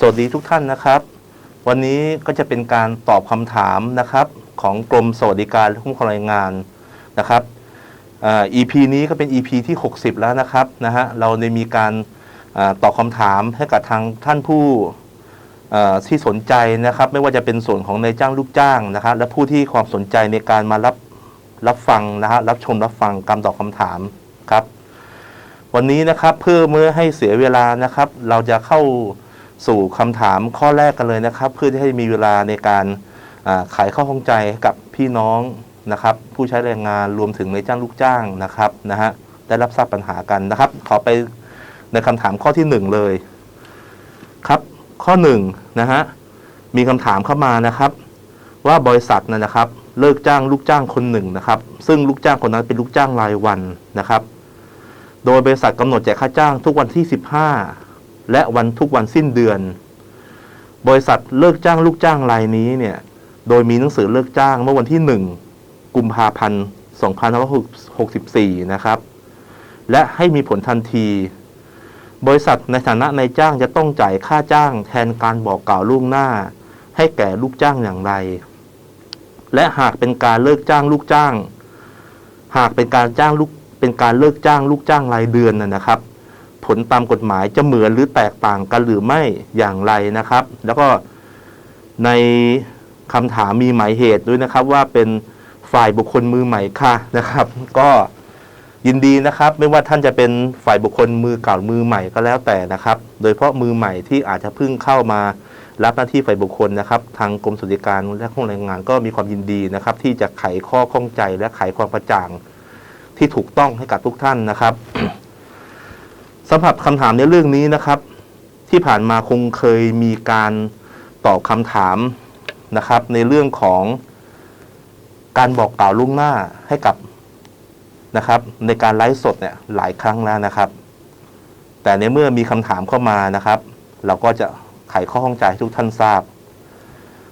สวัสดีทุกท่านนะครับ วันนี้ก็จะเป็นการตอบคำถามนะครับของกรมสวัสดิการและคุ้มครองแรงงานนะครับอ EP นี้ก็เป็น EP ที่ 60 แล้วนะครับนะฮะเราได้มีการอตอบคำถามให้กับทางท่านผู้ที่สนใจนะครับ ไม่ว่าจะเป็นส่วนของนายจ้างลูกจ้างนะครับ และผู้ที่ความสนใจในการมารับรับฟังนะฮะรับชมรับฟังการตอบคำถามครับ วันนี้นะครับเพื่อเมื่อให้เสียเวลานะครับ เราจะเข้า สู่คำถามข้อแรกกันเลยนะครับ เพื่อที่ให้มีเวลาในการอ่าไขข้อข้องใจกับพี่น้องนะครับ ผู้ใช้แรงงานรวมถึงในจ้างลูกจ้างนะครับนะฮะได้รับทราบปัญหากันนะครับ ขอไปในคำถามข้อที่หนึ่งเลยครับ ข้อหนึ่งนะฮะมีคำถามเข้ามานะครับ ว่าบริษัทนะนะครับ เลิกจ้างลูกจ้างคนหนึ่งนะครับ ซึ่งลูกจ้างคนนั้นเป็นลูกจ้างรายวันนะครับ โดยบริษัทกำหนดจ่ายค่าจ้างทุกวันที่ 15 และวันทุกวันสิ้นเดือน บริษัทเลิกจ้างลูกจ้างรายนี้เนี่ยโดยมีหนังสือเลิกจ้างเมื่อวันที่ 1 กุมภาพันธ์2564 นะครับ และให้มีผลทันที บริษัทในฐานะนายจ้างจะต้องจ่ายค่าจ้างแทนการบอกกล่าวล่วงหน้า ให้แก่ลูกจ้างอย่างไร และหากเป็นการเลิกจ้างลูกจ้าง หากเป็นการจ้างลูกเป็นการเลิกจ้างลูกจ้างรายเดือนนะนะครับ ผลตามกฎหมายจะเหมือนหรือแตกต่างกันหรือไม่อย่างไรนะครับ แล้วก็ในคำถามมีหมายเหตุด้วยนะครับ ว่าเป็นฝ่ายบุคคลมือใหม่ค่ะนะครับ ก็ยินดีนะครับ ไม่ว่าท่านจะเป็นฝ่ายบุคคลมือเก่ามือใหม่ก็แล้วแต่นะครับ โดยเฉพาะมือใหม่ที่อาจจะเพิ่งเข้ามารับหน้าที่ฝ่ายบุคคลนะครับ ทางกรมสวัสดิการและข้องแรงงานก็มีความยินดีนะครับ ที่จะไขข้อข้องใจและไขความกระจ่างที่ถูกต้องให้กับทุกท่านนะครับ สำหรับคำถามในเรื่องนี้นะครับ ที่ผ่านมาคงเคยมีการตอบคำถามนะครับ ในเรื่องของการบอกกล่าวล่วงหน้าให้กับนะครับ ในการไลฟ์สดเนี่ยหลายครั้งแล้วนะครับ แต่ในเมื่อมีคำถามเข้ามานะครับ เราก็จะไขข้อข้องใจให้ทุกท่านทราบ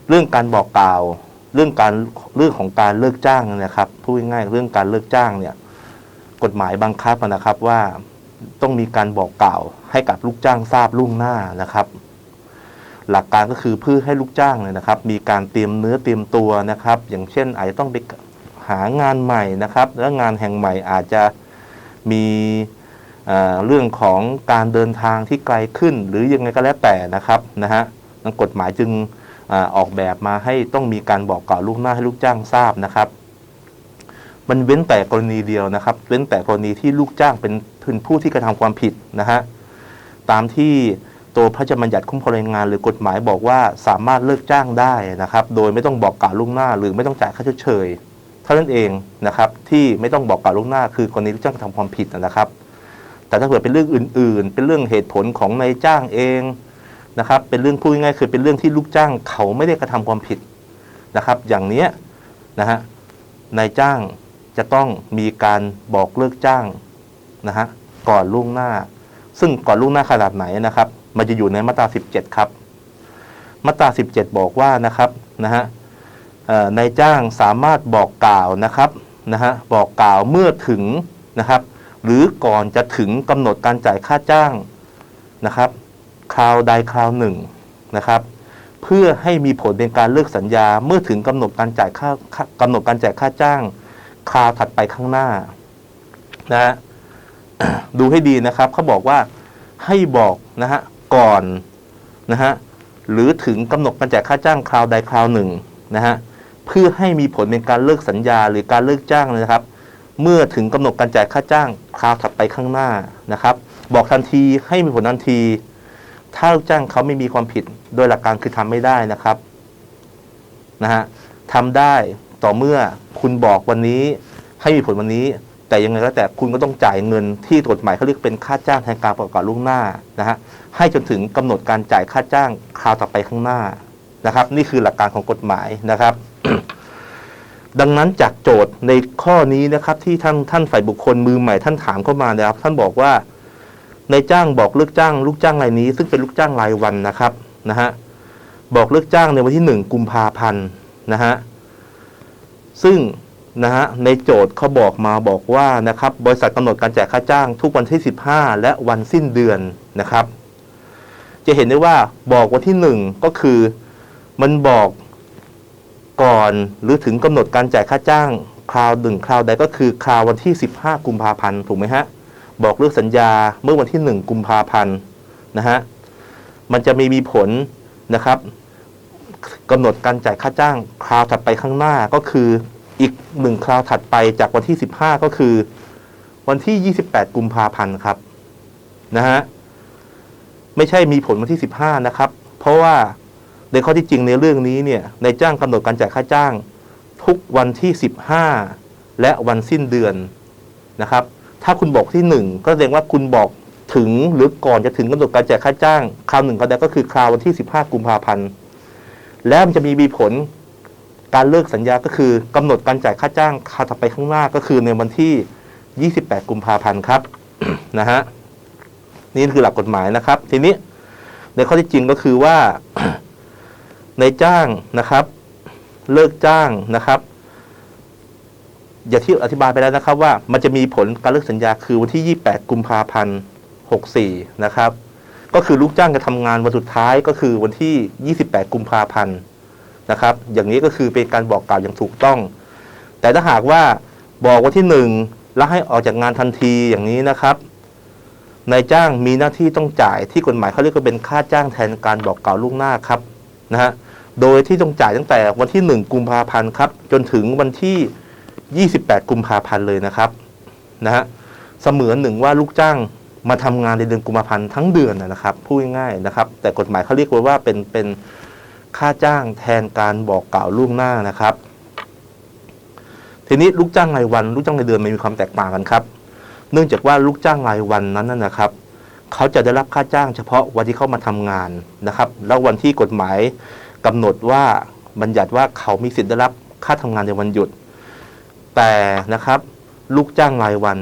เรื่องการบอกกล่าวเรื่องการเรื่องของการเลิกจ้างนะครับพูดง่ายๆเรื่องการเลิกจ้างเนี่ย กฎหมายบังคับนะครับว่า ต้องมีการบอกกล่าวให้กับลูกจ้างทราบล่วงหน้านะครับ หลักการก็คือเพื่อให้ลูกจ้างเนี่ยนะครับ มีการเตรียมเนื้อเตรียมตัวนะครับ อย่างเช่นอาจจะต้องไปหางานใหม่นะครับ แล้วงานแห่งใหม่อาจจะมีเรื่องของการเดินทางที่ไกลขึ้น หรือยังไงก็แล้วแต่นะครับนะฮะทางกฎหมายจึงอออกแบบมาให้ต้องมีการบอกกล่าวล่วงหน้าให้ลูกจ้างทราบนะครับ มันเว้นแต่กรณีเดียวนะครับ เว้นแต่กรณีที่ลูกจ้างเป็น เป็นผู้ที่กระทำความผิดนะฮะตามที่ตัวพระราชบัญญัติคุ้มครองแรงงาน หรือกฎหมายบอกว่าสามารถเลิกจ้างได้นะครับ โดยไม่ต้องบอกกล่าวล่วงหน้า หรือไม่ต้องจ่ายค่าชดเชยเท่านั้นเองนะครับที่ไม่ต้องบอกกล่าวล่วงหน้า คือกรณีลูกจ้างกระทำความผิดนะครับ แต่ถ้าเกิดเป็นเรื่องอื่น ๆ เป็นเรื่องเหตุผลของนายจ้างเองนะครับ เป็นเรื่องพูดง่ายๆคือเป็นเรื่องที่ลูกจ้างเขาไม่ได้กระทำความผิดนะครับ อย่างเนี้ยนะฮะนายจ้างจะต้องมีการบอกเลิกจ้าง นะฮะก่อนล่วงหน้า ซึ่งก่อนล่วงหน้าขนาดไหนนะครับ มันจะอยู่ในมาตรา 17 ครับ มาตรา 17 บอกว่านะครับนะฮะนายจ้างสามารถบอกกล่าวนะครับนะฮะบอกกล่าวเมื่อถึงนะครับ หรือก่อนจะถึงกำหนดการจ่ายค่าจ้างนะครับ คราวใดคราวหนึ่งนะครับ เพื่อให้มีผลเป็นการเลิกสัญญาเมื่อถึงกำหนดการจ่ายค่าค่ากำหนดการจ่ายค่าจ้าง คราวถัดไปข้างหน้านะฮะ ดูให้ดีนะครับเขาบอกว่าให้บอกนะฮะก่อนนะฮะหรือถึงกำหนดการจ่ายค่าจ้างคราวใดคราวหนึ่งนะฮะเพื่อให้มีผลเป็นการเลิกสัญญาหรือการเลิกจ้างนะครับ เมื่อถึงกำหนดการจ่ายค่าจ้างคราวถัดไปข้างหน้านะครับ บอกทันทีให้มีผลทันที ถ้าลูกจ้างเขาไม่มีความผิดโดยหลักการคือทำไม่ได้นะครับนะฮะทำได้ต่อเมื่อคุณบอกวันนี้ให้มีผลวันนี้ แต่ยังไงก็แต่คุณก็ต้องจ่ายเงินที่กฎหมายเขาเรียกเป็นค่าจ้างแทนการประกอบล่วงหน้านะฮะให้จนถึงกำหนดการจ่ายค่าจ้างคราวต่อไปข้างหน้านะครับ นี่คือหลักการของกฎหมายนะครับ ดังนั้นจากโจทย์ในข้อนี้นะครับที่ท่านท่านฝ่ายบุคคลมือใหม่ท่านถามเข้ามานะครับ ท่านบอกว่าในจ้างบอกเลิกจ้าง ลูกจ้างรายนี้ ซึ่งเป็นลูกจ้างรายวันนะครับนะฮะบอกเลิกจ้างในวันที่หนึ่งกุมภาพันธ์นะฮะซึ่ง นะฮะในโจทย์เขาบอกมาบอกว่านะครับบริษัทกำหนดการจ่ายค่าจ้าง ทุกวันที่ 15 และวันสิ้นเดือนนะครับ จะเห็นได้ว่าบอกวันที่หนึ่งก็คือมันบอกก่อนหรือถึงกำหนดการจ่ายค่าจ้างคราวหนึ่งคราวใดก็คือคราววันที่ 15 กุมภาพันธ์ถูกไหมฮะบอกเลิกสัญญาเมื่อวันที่ 1 กุมภาพันธ์นะฮะมันจะมีมีผลนะครับกำหนดการจ่ายค่าจ้างคราวถัดไปข้างหน้าก็คือ อีกหนึ่งคราวถัดไปจากวันที่ 15 ก็คือ วันที่ 28 กุมภาพันธ์ครับนะฮะไม่ใช่มีผลวันที่ 15 นะครับ เพราะว่าในข้อที่จริงในเรื่องนี้เนี่ยในจ้างกำหนดการจ่ายค่าจ้าง ทุกวันที่ 15 และวันสิ้นเดือนนะครับ ถ้าคุณบอกที่หนึ่งก็แสดงว่าคุณบอกถึงหรือก่อนจะถึงกำหนดการจ่ายค่าจ้าง คราวหนึ่งก็ได้ก็คือคราววันที่ 15 กุมภาพันธ์แล้วมันจะมีมีผล การเลิกสัญญาก็คือกำหนดการจ่ายค่าจ้างคาวต่อไปข้างหน้าก็คือในวันที่ 28 กุมภาพันธ์ครับนะฮะนี่คือหลักกฎหมายนะครับ ทีนี้ในข้อที่จริงก็คือว่าในจ้างนะครับ เลิกจ้างนะครับ อย่างที่อธิบายไปแล้วนะครับ ว่ามันจะมีผลการเลิกสัญญาคือวันที่ 28 กุมภาพันธ์64 นะครับ ก็คือลูกจ้างจะทำงานวันสุดท้ายก็คือวันที่ 28 กุมภาพันธ์ นะครับ อย่างนี้ก็คือเป็นการบอกกล่าวอย่างถูกต้อง แต่ถ้าหากว่าบอกวันที่หนึ่งแล้วให้ออกจากงานทันทีอย่างนี้นะครับนายจ้างมีหน้าที่ต้องจ่ายที่กฎหมายเขาเรียกว่าเป็นค่าจ้างแทนการบอกกล่าวล่วงหน้าครับนะฮะโดยที่ต้องจ่ายตั้งแต่วันที่ 1 กุมภาพันธ์ครับจนถึงวันที่ 28 กุมภาพันธ์เลยนะครับนะฮะเสมือนหนึ่งว่าลูกจ้างมาทำงานในเดือนกุมภาพันธ์ทั้งเดือนนะนะครับพูดง่ายๆนะครับ แต่กฎหมายเขาเรียกว่าเป็นเป็น ค่าจ้างแทนการบอกกล่าวล่วงหน้านะครับ ทีนี้ลูกจ้างรายวันลูกจ้างรายเดือนมันมีความแตกต่างกันครับ เนื่องจากว่าลูกจ้างรายวันนั้นนะนะครับ เขาจะได้รับค่าจ้างเฉพาะวันที่เขามาทำงานนะครับ แล้ววันที่กฎหมายกำหนดว่าบัญญัติว่าเขามีสิทธิ์ได้รับค่าทำงานในวันหยุด แต่นะครับ ลูกจ้างรายวัน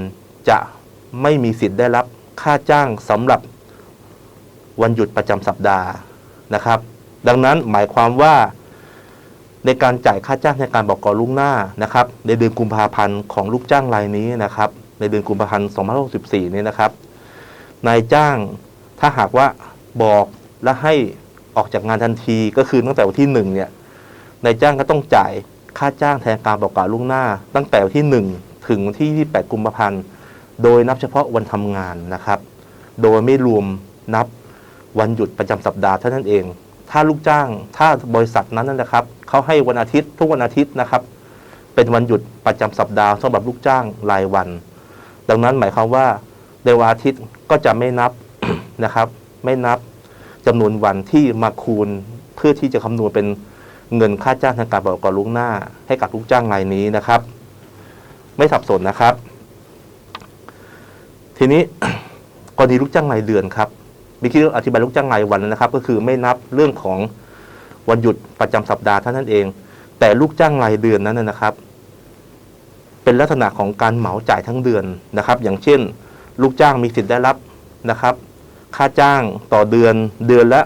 จะไม่มีสิทธิ์ได้รับค่าจ้างสำหรับวันหยุดประจำสัปดาห์นะครับ ดังนั้นหมายความว่าในการจ่ายค่าจ้างในการบอกกล่าวล่วงหน้านะครับในเดือนกุมภาพันธ์ของลูกจ้างรายนี้นะครับ ในเดือนกุมภาพันธ์2564นี้นะครับนายจ้างถ้าหากว่าบอกและให้ออกจากงานทันทีก็คือตั้งแต่วันที่หนึ่งเนี่ยนายจ้างก็ต้องจ่ายค่าจ้างแทนการบอกกล่าวล่วงหน้า ตั้งแต่วันที่หนึ่งถึงวันที่ 28 กุมภาพันธ์ โดยนับเฉพาะวันทำงานนะครับ โดยไม่รวมนับวันหยุดประจำสัปดาห์เท่านั้นเอง ถ้าลูกจ้างถ้าบริษัทนั้นนะครับเขาให้วันอาทิตย์ทุกวันอาทิตย์นะครับ เป็นวันหยุดประจำสัปดาห์สำหรับลูกจ้างรายวัน ดังนั้นหมายความว่าในวันอาทิตย์ก็จะไม่นับนะครับ ไม่นับจำนวนวันที่มาคูณเพื่อที่จะคำนวณเป็นเงินค่าจ้างทางการบอกก่อนล่วงหน้า ให้กับลูกจ้างรายนี้นะครับ ไม่สับสนนะครับ ทีนี้กรณีลูกจ้างรายเดือนครับ มื่อกี้เราอธิบายลูกจ้างรายวันนะครับ ก็คือไม่นับเรื่องของวันหยุดประจำสัปดาห์เท่านั้นเอง แต่ลูกจ้างรายเดือนนั้นนะครับ เป็นลักษณะของการเหมาจ่ายทั้งเดือนนะครับ อย่างเช่น ลูกจ้างมีสิทธิ์ได้รับนะครับ ค่าจ้างต่อเดือนเดือนละ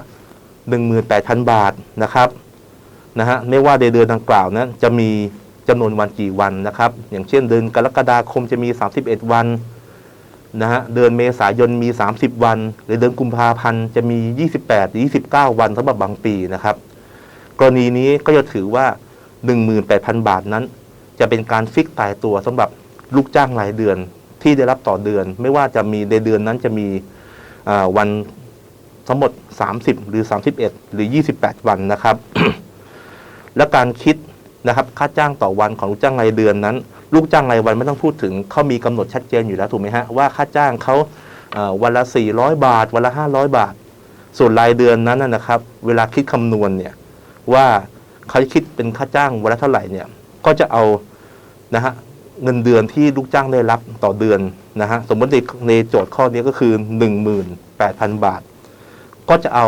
18,000 บาทนะครับนะฮะไม่ว่าในเดือนดังกล่าวนั้นจะมีจำนวนวันกี่วันนะครับ อย่างเช่นเดือนกรกฎาคมจะมี 31 วัน นะฮะเดือนเมษายนมี 30 วัน หรือเดือนกุมภาพันธ์จะมี 28หรือ29 วันสำหรับบางปีนะครับ กรณีนี้ก็จะถือว่า 18,000 บาทนั้น จะเป็นการฟิกตายตัวสำหรับลูกจ้างรายเดือนที่ได้รับต่อเดือน ไม่ว่าจะมีในเดือนนั้นจะมีวันทั้งหมด 30 หรือ 31 หรือ 28 วันนะครับ และการคิดนะครับค่าจ้างต่อวันของลูกจ้างรายเดือนนั้น ลูกจ้างรายวันไม่ต้องพูดถึงเขามีกำหนดชัดเจนอยู่แล้วถูกไหมฮะว่าค่าจ้างเขาวันละ 400 บาท วันละ 500 บาท ส่วนรายเดือนนั้นนะครับ เวลาคิดคำนวณเนี่ยว่าเขาจะคิดเป็นค่าจ้างวันละเท่าไหร่เนี่ยก็จะเอานะฮะเงินเดือนที่ลูกจ้างได้รับต่อเดือนนะฮะสมมติในโจทย์ข้อนี้ก็คือ 18,000 บาท ก็จะเอา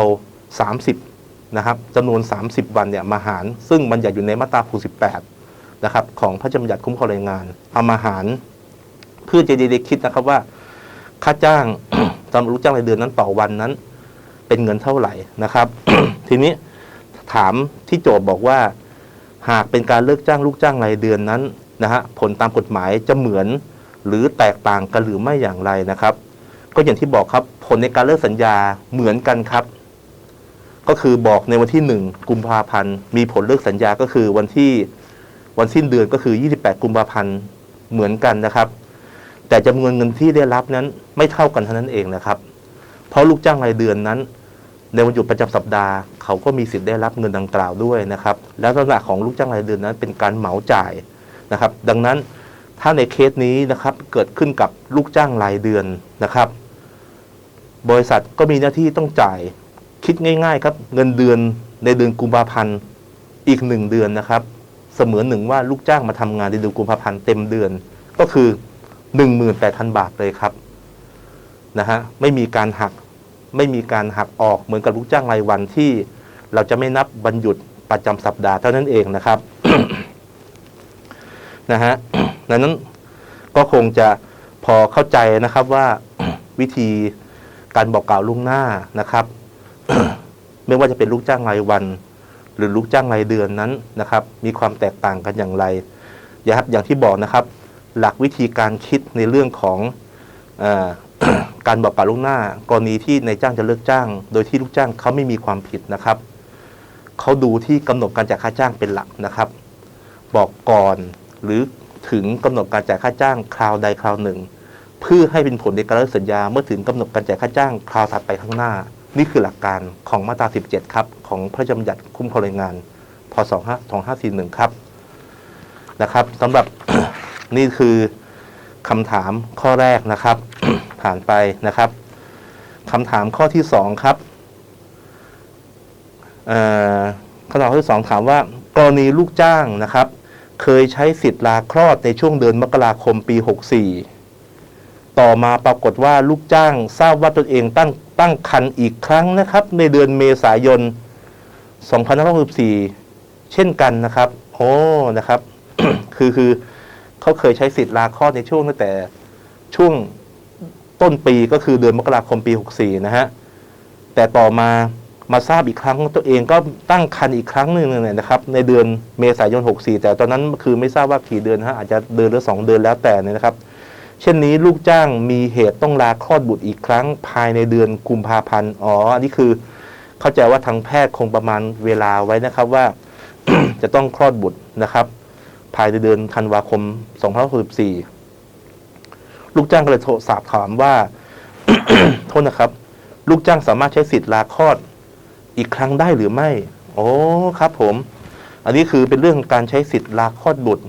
30นะครับจำนวน 30 วันเนี่ยมาหาร ซึ่งมันอยากอยู่ในมาตรา 68 นะครับของพระราชบัญญัติคุ้มครองแรงงานเอามาหารเพื่อจะได้คิดนะครับว่า ค่าจ้างสำหรับลูกจ้างรายเดือนนั้นต่อวันนั้น เป็นเงินเท่าไหร่นะครับ ทีนี้ถามที่โจทย์บอกว่า หากเป็นการเลิกจ้างลูกจ้างรายเดือนนั้นนะฮะผลตามกฎหมายจะเหมือนหรือแตกต่างกันหรือไม่อย่างไรนะครับ ก็อย่างที่บอกครับผลในการเลิกสัญญาเหมือนกันครับ ก็คือบอกในวันที่ 1 กุมภาพันธ์มีผลเลิกสัญญาก็คือวันที่ วันสิ้นเดือนก็คือ 28 กุมภาพันธ์เหมือนกันนะครับ แต่จำนวนเงินที่ได้รับนั้นไม่เท่ากันเท่านั้นเองนะครับ เพราะลูกจ้างรายเดือนนั้น ในวันหยุดประจำสัปดาห์เขาก็มีสิทธิ์ได้รับเงินดังกล่าวด้วยนะครับ และลักษณะของลูกจ้างรายเดือนนั้นเป็นการเหมาจ่ายนะครับ ดังนั้นถ้าในเคสนี้นะครับเกิดขึ้นกับลูกจ้างรายเดือนนะครับ บริษัทก็มีหน้าที่ต้องจ่ายคิดง่าย ๆ ครับ เงินเดือนในเดือนกุมภาพันธ์อีกหนึ่งเดือนนะครับ เสมือนหนึ่งว่าลูกจ้างมาทำงานในเดือนกุมภาพันธ์เต็มเดือนก็คือ18,000บาทเลยครับนะฮะไม่มีการหักไม่มีการหักออกเหมือนกับลูกจ้างรายวันที่เราจะไม่นับวันหยุดประจำสัปดาห์เท่านั้นเองนะครับนะฮะดังนั้นก็คงจะพอเข้าใจนะครับว่าวิธีการบอกกล่าวล่วงหน้านะครับ ไม่ว่าจะเป็นลูกจ้างรายวัน รือลูกจ้างรายเดือนนั้นนะครับมีความแตกต่างกันอย่างไรอย่าครับอย่างที่บอกนะครับ หลักวิธีการคิดในเรื่องของอการบอกกล่าวล่วงหน้า กรณีที่นายจ้างจะเลิกจ้าง โดยที่ลูกจ้างเขาไม่มีความผิดนะครับเขาดูที่กำหนดการจ่ายค่าจ้างเป็นหลักนะครับ บอกก่อนหรือถึงกำหนดการจ่ายค่าจ้างคราวใดคราวหนึ่ง เพื่อให้เป็นผลในการเลิกสัญญาเมื่อถึงกำหนดการจ่ายค่าจ้างคราวถัดไปข้างหน้า นี่คือหลักการของมาตรา 17 ครับ ของพระราชบัญญัติคุ้มครองแรงงาน พศ2541 ครับนะครับสำหรับนี่คือคำถามข้อแรกนะครับ ผ่านไปนะครับคำถามข้อที่สองครับคำถามข้อที่สองถามว่า กรณีลูกจ้างนะครับ เคยใช้สิทธิ์ลาคลอดในช่วงเดือนมกราคมปี 64 ต่อมาปรากฏว่าลูกจ้างทราบว่าตนเองตั้ง ตั้งครรภ์อีกครั้งนะครับ ในเดือนเมษายน2564 เช่นกันนะครับ โอ้นะครับ คือคือเขาเคยใช้สิทธิ์ลาคลอดในช่วงตั้งแต่ช่วงต้นปีก็คือเดือนมกราคมปี 64 นะฮะ แต่ต่อมามาทราบอีกครั้งตัวเองก็ตั้งครรภ์อีกครั้งหนึ่งเนี่ยนะครับ ในเดือนเมษายน 64 แต่ตอนนั้นคือไม่ทราบว่ากี่เดือนฮะอาจจะเดือนหรือสองเดือนแล้วแต่เนี่ยนะครับ เช่นนี้ลูกจ้างมีเหตุต้องลาคลอดบุตรอีกครั้งภายในเดือนกุมภาพันธ์อ๋ออันนี้คือ เข้าใจว่าทางแพทย์คงประมาณเวลาไว้นะครับว่า จะต้องคลอดบุตรนะครับ ภายในเดือนธันวาคม2564ลูกจ้างก็เลยโทรสอบถามว่า โทษนะครับ ลูกจ้างสามารถใช้สิทธิ์ลาคลอดอีกครั้งได้หรือไม่ โอ้ครับผม อันนี้คือเป็นเรื่องการใช้สิทธิ์ลาคลอดบุตร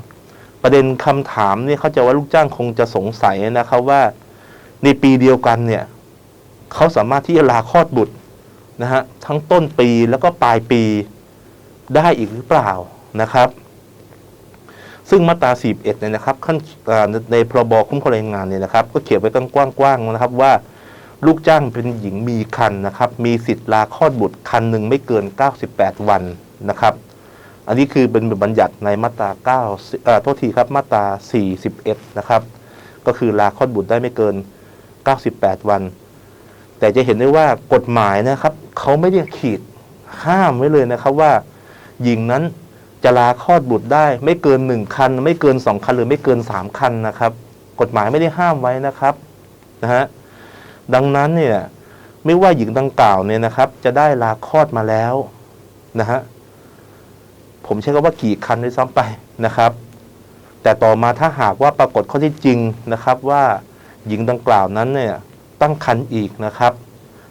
ประเด็นคำถามเนี่ยเขาใจว่าลูกจ้างคงจะสงสัยนะครับว่าในปีเดียวกันเนี่ยเขาสามารถที่จะลาคลอดบุตรนะฮะทั้งต้นปีแล้วก็ปลายปีได้อีกหรือเปล่านะครับ ซึ่งมาตรา41เนี่ยนะครับขั้นในพรบคุ้มครองแรงงานเนี่ยนะครับ ก็เขียนไว้กว้างๆนะครับว่า ลูกจ้างเป็นหญิงมีคันนะครับ มีสิทธิ์ลาคลอดบุตรคันหนึ่งไม่เกิน 98 วันนะครับ อันนี้คือเป็นบัญญัติในมาตรา9เอ่อโทษทีครับมาตรา 41 นะครับ ก็คือลาคลอดบุตรได้ไม่เกิน 98 วัน แต่จะเห็นได้ว่ากฎหมายนะครับเขาไม่ได้ขีดห้ามไว้เลยนะครับว่าหญิงนั้นจะลาคลอดบุตรได้ไม่เกินหนึ่งคัน ไม่เกินสองคัน หรือไม่เกินสามคันนะครับ กฎหมายไม่ได้ห้ามไว้นะครับนะฮะดังนั้นเนี่ยไม่ว่าหญิงดังกล่าวเนี่ยนะครับ จะได้ลาคลอดมาแล้วนะฮะ ผมใช้คำว่ากี่คันด้วยซ้ำไปนะครับ แต่ต่อมาถ้าหากว่าปรากฏข้อที่จริงนะครับว่าหญิงดังกล่าวนั้นเนี่ยตั้งครรภ์อีกนะครับ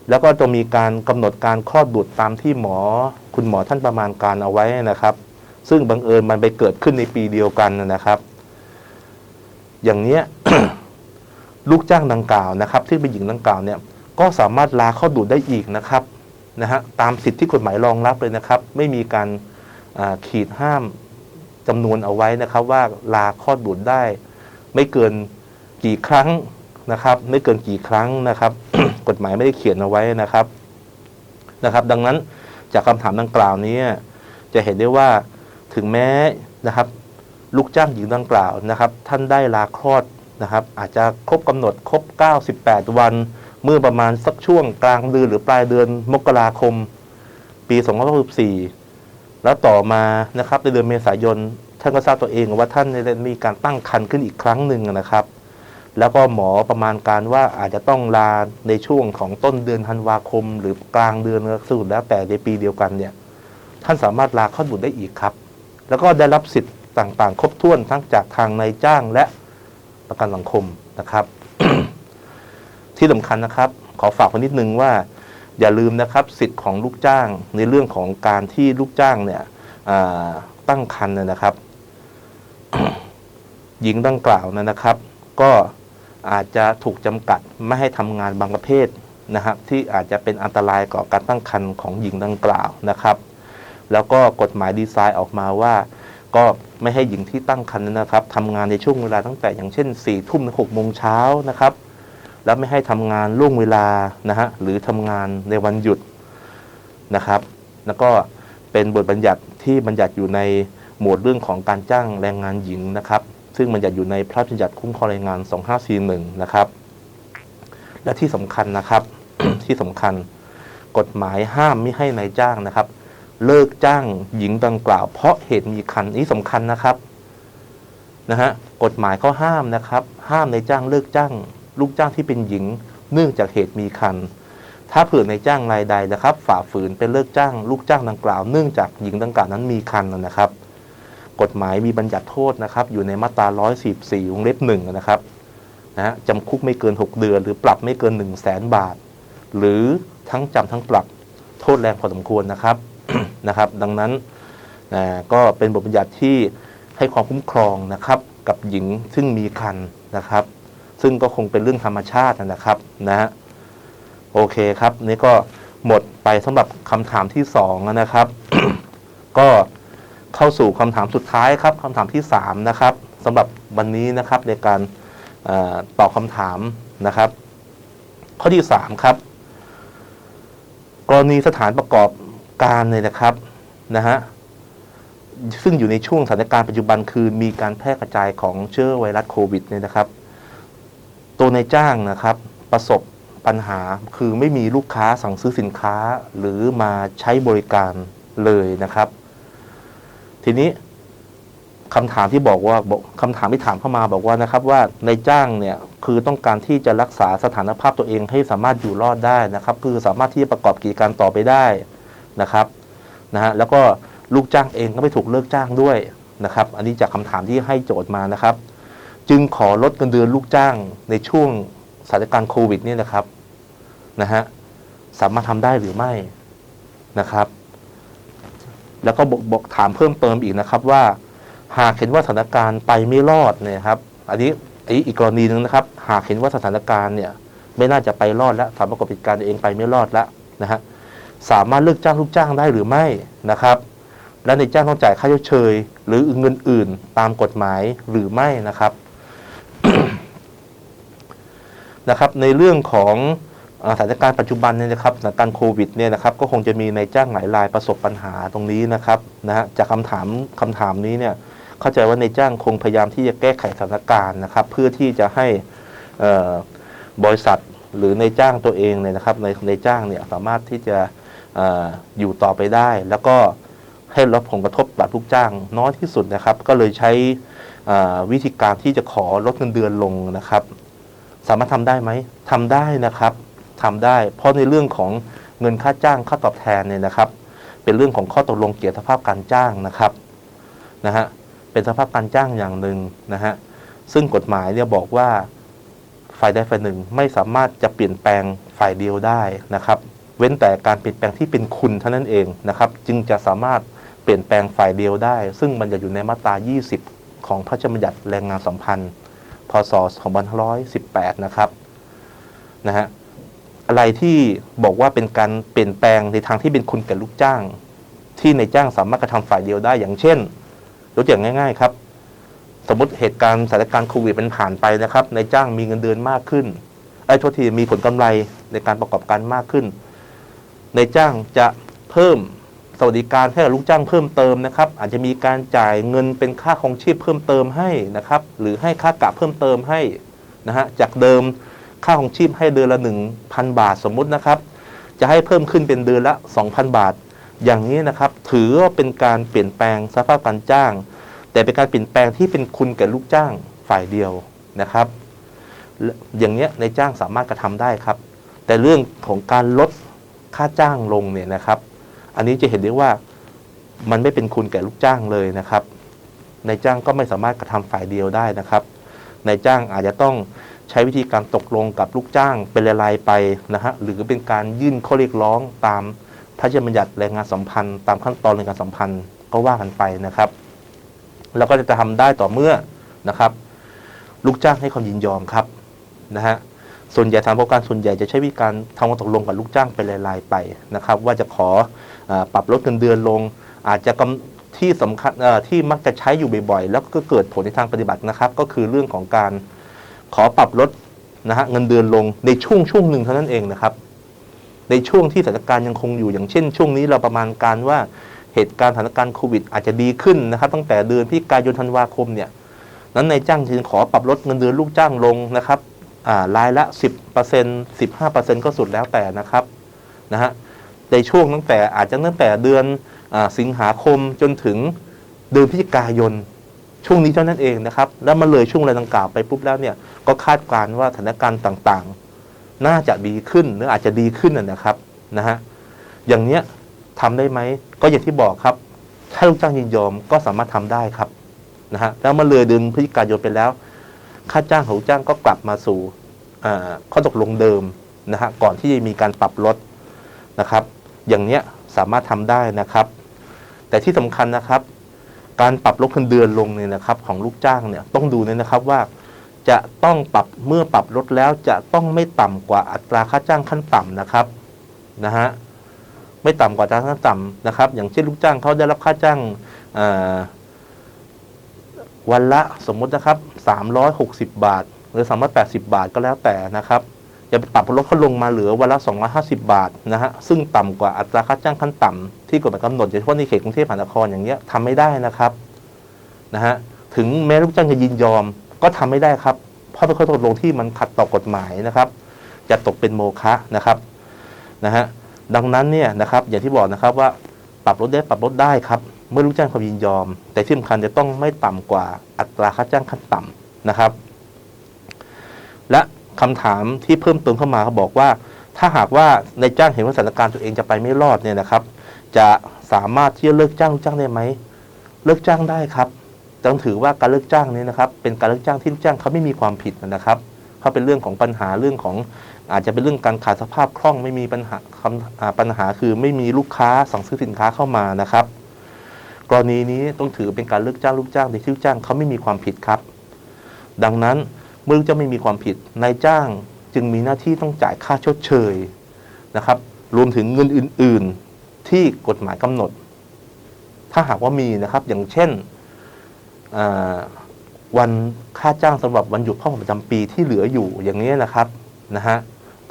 แล้วก็จะมีการกำหนดการคลอดบุตรตามที่หมอ คุณหมอท่านประมาณการเอาไว้นะครับ ซึ่งบังเอิญมันไปเกิดขึ้นในปีเดียวกันนะครับ อย่างเนี้ยลูกจ้างดังกล่าวนะครับ ที่เป็นหญิงดังกล่าวเนี่ยก็สามารถลาคลอดบุตรได้อีกนะครับนะฮะตามสิทธิที่กฎหมายรองรับเลยนะครับ ไม่มีการ ขีดห้ามจำนวนเอาไว้นะครับว่าลาคลอดบุตรได้ ไม่เกินกี่ครั้งนะครับ ไม่เกินกี่ครั้งนะครับ กฎหมายไม่ได้เขียนเอาไว้นะครับนะครับ ดังนั้นจากคำถามดังกล่าวนี้จะเห็นได้ว่าถึงแม้นะครับ ลูกจ้างหญิงดังกล่าวนะครับ ท่านได้ลาคลอดนะครับ อาจจะครบกำหนดครบ 98 วัน เมื่อประมาณสักช่วงกลางเดือนหรือปลายเดือนมกราคม ปี 2564 แล้วต่อมานะครับในเดือนเมษายนท่านก็ทราบตัวเองว่าท่านได้มีการตั้งครรภ์ขึ้นอีกครั้งหนึ่งนะครับ แล้วก็หมอประมาณการว่าอาจจะต้องลาในช่วงของต้นเดือนธันวาคม หรือกลางเดือนสุดแล้วแต่ในปีเดียวกันเนี่ยท่านสามารถลาคลอดบุตรได้อีกครับ แล้วก็ได้รับสิทธิ์ต่างๆ ครบถ้วนทั้งจากทางนายจ้างและประกันสังคมนะครับ ที่สำคัญนะครับ ขอฝากไว้นิดนึงว่า อย่าลืมนะครับสิทธิ์ของลูกจ้างในเรื่องของการที่ลูกจ้างเนี่ยตั้งครรภ์เนนะครับ หญิงดังกล่าวนะนะครับ ก็อาจจะถูกจำกัดไม่ให้ทำงานบางประเภทนะครับ ที่อาจจะเป็นอันตรายต่อการตั้งครรภ์ของหญิงดังกล่าวนะครับ แล้วก็กฎหมายดีไซน์ออกมาว่า ก็ไม่ให้หญิงที่ตั้งครรภ์นั้นนะครับทำงานในช่วงเวลาตั้งแต่อย่างเช่น4ี่ทุ่มถึงหกโมงเช้านะครับ แล้วไม่ให้ทำงานล่วงเวลานะฮะหรือทำงานในวันหยุดนะครับ แล้วก็เป็นบทบัญญัติที่บัญญัติอยู่ในหมวดเรื่องของการจ้างแรงงานหญิงนะครับ ซึ่งบัญญัติอยู่ในพระราชบัญญัติคุ้มครองแรงงาน 2541 นะครับ และที่สำคัญนะครับที่สำคัญกฎหมายห้ามไม่ให้นายจ้างนะครับ เลิกจ้างหญิงดังกล่าว เพราะเหตุมีคันนี้สำคัญนะครับนะฮะกฎหมายเขาห้ามนะครับ ห้ามนายจ้างเลิกจ้าง ลูกจ้างที่เป็นหญิง เนื่องจากเหตุมีคัน ถ้าเผื่อในจ้างรายใดนะครับ ฝ่าฝืนเป็นเลิกจ้างลูกจ้างดังกล่าว เนื่องจากหญิงดังกล่าวนั้นมีคันนะครับ กฎหมายมีบัญญัติโทษนะครับ อยู่ในมาตรา 144วงเล็บหนึ่งนะครับนะฮะจำคุกไม่เกิน 6 เดือน หรือปรับไม่เกิน 1 0 0 0 0แสนบาท หรือทั้งจำทั้งปรับโทษแรงพอสมควรนะครับนะครับ ดังนั้นนะก็เป็นบทบัญญัติที่ให้ความคุ้มครองนะครับ กับหญิงซึ่งมีคันนะครับ ซึ่งก็คงเป็นเรื่องธรรมชาตินะครับนะฮะโอเคครับนี่ก็หมดไปสำหรับคำถามที่สองนะครับ ก็เข้าสู่คำถามสุดท้ายครับคำถามที่สามนะครับสำหรับวันนี้นะครับในการอตอบคำถามนะครับ ข้อที่สามครับ กรณีสถานประกอบการเนี่ยนะครับนะฮะซึ่งอยู่ในช่วงสถานการณ์ปัจจุบันคือมีการแพร่กระจายของเชื้อไวรัสโควิดเนี่ยนะครับ ตัวในจ้างนะครับประสบปัญหาคือไม่มีลูกค้าสั่งซื้อสินค้าหรือมาใช้บริการเลยนะครับ ทีนี้คำถามที่บอกว่าคำถามที่ถามเข้ามาบอกว่านะครับว่าในจ้างเนี่ยคือต้องการที่จะรักษาสถานภาพตัวเองให้สามารถอยู่รอดได้นะครับ คือสามารถที่จะประกอบกิจการต่อไปได้นะครับนะฮะแล้วก็ลูกจ้างเองก็ไม่ถูกเลิกจ้างด้วยนะครับ อันนี้จากคำถามที่ให้โจทย์มานะครับ จึงขอลดเงินเดือนลูกจ้างในช่วงสถานการณ์โควิดเนี่ยนะครับนะฮะสามารถทำได้หรือไม่นะครับ แล้วก็บอกบอกถามเพิ่มเติมอีกนะครับว่า หากเห็นว่าสถานการณ์ไปไม่รอดเนี่ยครับ อันนี้อีกกรณีหนึ่งนะครับ หากเห็นว่าสถานการณ์เนี่ยไม่น่าจะไปรอดแล้วสามประกอบกิจการตัวเองไปไม่รอดแล้วนะฮะสามารถเลิกจ้างลูกจ้างได้หรือไม่นะครับ และในจ้างต้องจ่ายค่าเชยหรือเงินอื่นตามกฎหมายหรือไม่นะครับ นะครับในเรื่องของสถานการณ์ปัจจุบันเนี่ยนะครับสถานการณ์โควิดเนี่ยนะครับก็คงจะมีในายจ้างหลายรายประสบปัญหาตรงนี้นะครับนะฮะจากคำถามคำถามนี้เนี่ยเข้าใจว่าในายจ้างคงพยายามที่จะแก้ไขสถานการณ์นะครับ เพื่อที่จะให้บริษัทหรือในายจ้างตัวเองเนี่ยนะครับในในายจ้างเนี่ยสามารถที่จะออยู่ต่อไปได้ แล้วก็ให้ลดผลกระทบต่อลูกจ้างน้อยที่สุดนะครับ ก็เลยใช้วิธีการที่จะขอลดเงินเดือนลงนะครับ สามารถทำได้ไหมทำได้นะครับทำได้ เพราะในเรื่องของเงินค่าจ้างค่าตอบแทนเนี่ยนะครับ เป็นเรื่องของข้อตกลงเกี่ยวกับสภาพการจ้างนะครับนะฮะเป็นสภาพการจ้างอย่างหนึ่งนะฮะซึ่งกฎหมายเนี่ยบอกว่าฝ่ายใดฝ่ายหนึ่งไม่สามารถจะเปลี่ยนแปลงฝ่ายเดียวได้นะครับ เว้นแต่การเปลี่ยนแปลงที่เป็นคุณเท่านั้นเองนะครับ จึงจะสามารถเปลี่ยนแปลงฝ่ายเดียวได้ ซึ่งมันจะอยู่ในมาตรา 20 ของพระราชบัญญัติแรงงานสัมพันธ์ พศ 2518 นะครับนะฮะอะไรที่บอกว่าเป็นการเปลี่ยนแปลงในทางที่เป็นคุณแก่ลูกจ้าง ที่ในายจ้างสามารถกระทำฝ่ายเดียวได้อย่างเช่นยกตัวอย่างง่าย ๆครับ สมมติเหตุการณ์สถานการณ์โควิดมันผ่านไปนะครับนายจ้างมีเงินเดือนมากขึ้นไอ้ยโทษทีมีผลกำไรในการประกอบการมากขึ้นนายจ้างจะเพิ่ม สวัสดิการให้กับลูกจ้างเพิ่มเติมนะครับ อาจจะมีการจ่ายเงินเป็นค่าของชีพเพิ่มเติมให้นะครับ หรือให้ค่ากะเพิ่มเติมให้นะฮะจากเดิมค่าของชีพให้เดือนละ 1,000 บาทสมมุตินะครับ จะให้เพิ่มขึ้นเป็นเดือนละ 2,000 บาท อย่างนี้นะครับ ถือว่าเป็นการเปลี่ยนแปลงสภาพการจ้าง แต่เป็นการเปลี่ยนแปลงที่เป็นคุณแก่ลูกจ้างฝ่ายเดียวนะครับ อย่างนี้ในจ้างสามารถกระทำได้ครับ แต่เรื่องของการลดค่าจ้างลงเนี่ยนะครับ อันนี้จะเห็นได้ว่ามันไม่เป็นคุณแก่ลูกจ้างเลยนะครับนายจ้างก็ไม่สามารถกระทำฝ่ายเดียวได้นะครับนายจ้างอาจจะต้องใช้วิธีการตกลงกับลูกจ้างเป็นรายๆไปนะฮะหรือเป็นการยื่นข้อเรียกร้องตามพระราชบัญญัติแรงงานสัมพันธ์ ตามขั้นตอนแรงงานสัมพันธ์ก็ว่ากันไปนะครับ แล้วก็จะทำได้ต่อเมื่อนะครับ ลูกจ้างให้ความยินยอมครับนะฮะ ส่วนใหญ่ทางประกอบการส่วนใหญ่จะใช้วิธีการทำความตกลงกับลูกจ้างเป็นรายๆไปนะครับ ว่าจะขออปรับลดเงินเดือนลง อาจจะกำที่สำคัญเอ่อที่มักจะใช้อยู่บ่อยๆ แล้วก็เกิดผลในทางปฏิบัตินะครับ ก็คือเรื่องของการขอปรับลดนะฮะเงินเดือนลงในช่วงช่วงหนึ่งเท่านั้นเองนะครับ ในช่วงที่สถานการณ์ยังคงอยู่อย่างเช่น ช่วงนี้เราประมาณการว่าเหตุการณ์สถานการณ์โควิดอาจจะดีขึ้นนะครับ ตั้งแต่เดือนพฤศจิกายนธันวาคมเนี่ยนั้นนายจ้างจึงขอปรับลดเงินเดือนลูกจ้างลงนะครับ รายละ 10% 15%ก็สุดแล้วแต่นะครับนะฮะในช่วงตั้งแต่อาจจะตั้งแต่เดือนอสิงหาคมจนถึงเดือนพฤศจิกายนช่วงนี้เท่านั้นเองนะครับ แล้วมาเลยช่วงเวลาดังกล่าวไปปุ๊บแล้วเนี่ยก็คาดการณ์ว่าสถานการณ์ต่างๆ น่าจะดีขึ้นหรืออาจจะดีขึ้นนะครับนะฮะอย่างเนี้ยทำได้ไหมก็อย่างที่บอกครับ ถ้าลูกจ้างยินยอมก็สามารถทำได้ครับนะฮะแล้วมื่อเลยเดือนพฤศจิกายนไปแล้ว ค่าจ้างของลูกจ้างก็กลับมาสู่ข้อตกลงเดิมนะฮะก่อนที่จะมีการปรับลดนะครับ อย่างเนี้ยสามารถทำได้นะครับ แต่ที่สำคัญนะครับ การปรับลดเงินเดือนลงเนี่ยนะครับ ของลูกจ้างเนี่ยต้องดูเนี่ยนะครับว่าจะต้องปรับเมื่อปรับลดแล้วจะต้องไม่ต่ำกว่าอัตราค่าจ้างขั้นต่ำนะครับนะฮะไม่ต่ำกว่าอัตราขั้นต่ำนะครับ อย่างเช่นลูกจ้างเขาได้รับค่าจ้างอ วันละสมมตินะครับ 360 บาท หรือ380 บาทก็แล้วแต่นะครับอย่าปรับลดเขาลงมาเหลือวันละ 250 บาทนะฮะซึ่งต่ำกว่าอัตราค่าจ้างขั้นต่ำที่กฎหมายกำหนดโดยเฉพาะในเขตกรุงเทพมหานครอย่างเงี้ยทำไม่ได้นะครับนะฮะถึงแม้ลูกจ้างจะยินยอมก็ทำไม่ได้ครับ เพราะเป็นข้อตกลงที่มันขัดต่อกฎหมายนะครับ จะตกเป็นโมฆะนะครับนะฮะดังนั้นเนี่ยนะครับอย่างที่บอกนะครับว่าปรับลดได้ปรับลดได้ครับ เมื่อลูกจ้างความยินยอม แต่ที่สำคัญจะต้องไม่ต่ำกว่าอัตราค่าจ้างขั้นต่ำนะครับ และคำถามที่เพิ่มเติมเข้ามาเขาบอกว่า ถ้าหากว่าในจ้างเห็นว่าสถานการณ์ตัวเองจะไปไม่รอดเนี่ยนะครับ จะสามารถที่จะเลิกจ้างลูกจ้างได้ไหมเลิกจ้างได้ครับต้องถือว่าการเลิกจ้างนี้นะครับ เป็นการเลิกจ้างที่ลูกจ้างเขาไม่มีความผิดนะครับเพราเป็นเรื่องของปัญหาเรื่องของอาจจะเป็นเรื่องการขาดสภาพคล่องไม่มีปัญหาคำอ่าปัญหาคือไม่มีลูกค้าสั่งซื้อสินค้าเข้ามานะครับ กรณีนี้ต้องถือเป็นการเลิกจ้างลูกจ้างโดยที่ลูกจ้างเขาไม่มีความผิดครับ ดังนั้นเมื่อลูกจ้างไม่มีความผิดนายจ้างจึงมีหน้าที่ต้องจ่ายค่าชดเชยนะครับ รวมถึงเงินอื่น ๆ ที่กฎหมายกำหนด ถ้าหากว่ามีนะครับ อย่างเช่นวันค่าจ้างสำหรับวันหยุดพ่อประจำปีที่เหลืออยู่อย่างนี้นะครับนะฮะ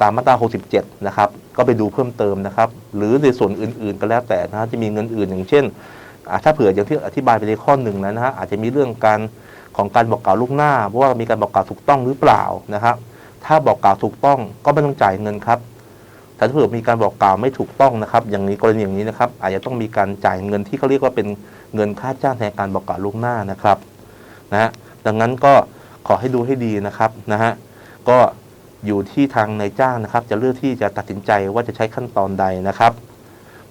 ตามมาตรา 67 นะครับ ก็ไปดูเพิ่มเติมนะครับ หรือในส่วนอื่น ๆ ก็แล้วแต่นะฮะจะมีเงินอื่นอย่างเช่น ถ้าเผื่ออย่างที่อธิบายไปในข้อหนึ่งแล้วนะฮะอาจจะมีเรื่องการของการบอกกล่าวลูกหน้าว่ามีการบอกกล่าวถูกต้องหรือเปล่านะครับถ้าบอกกล่าวถูกต้องก็ไม่ต้องจ่ายเงินครับแต่ถ้าเผื่อมีการบอกกล่าวไม่ถูกต้องนะครับ อย่างนี้กรณีอย่างนี้นะครับ อาจจะต้องมีการจ่ายเงินที่เขาเรียกว่าเป็นเงินค่าจ้างแทนการบอกกล่าวลูกหน้านะครับนะฮะดังนั้นก็ขอให้ดูให้ดีนะครับนะฮะก็อยู่ที่ทางนายจ้างนะครับ จะเลือกที่จะตัดสินใจว่าจะใช้ขั้นตอนใดนะครับ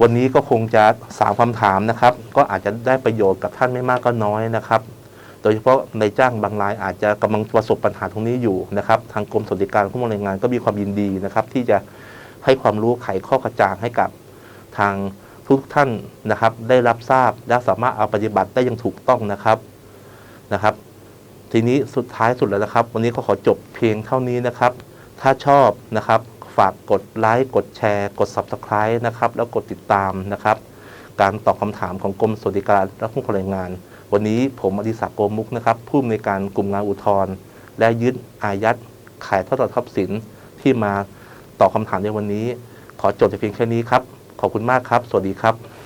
วันนี้ก็คงจะสามคำถามนะครับ ก็อาจจะได้ประโยชน์กับท่านไม่มากก็น้อยนะครับ โดยเฉพาะในจ้างบางรายอาจจะกำลังประสบปัญหาตรงนี้อยู่นะครับ ทางกรมสวัสดิการผู้มแรงงานก็มีความยินดีนะครับ ที่จะให้ความรู้ไขข้อกระจ่างให้กับทางทุกท่านนะครับ ได้รับทราบและสามารถเอาปฏิบัติได้อย่างถูกต้องนะครับนะครับ ทีนี้สุดท้ายสุดแล้วนะครับ วันนี้ก็ขอจบเพียงเท่านี้นะครับ ถ้าชอบนะครับากกดไลค์กดแชร์ กด Subscribe นะครับแล้วกดติดตามนะครับ การตอบคำถามของกรมสวัสดิการและผู้แรงงาน วันนี้ผมอดิศักดิ์โกมุกนะครับผู้อำนวยการกลุ่มงานอุทธรณ์และยึดอายัดขายทอดต่อทรัพย์สินที่มาตอบคำถามในวันนี้ ขอจบแต่เพียงแค่นี้ครับ ขอบคุณมากครับ สวัสดีครับ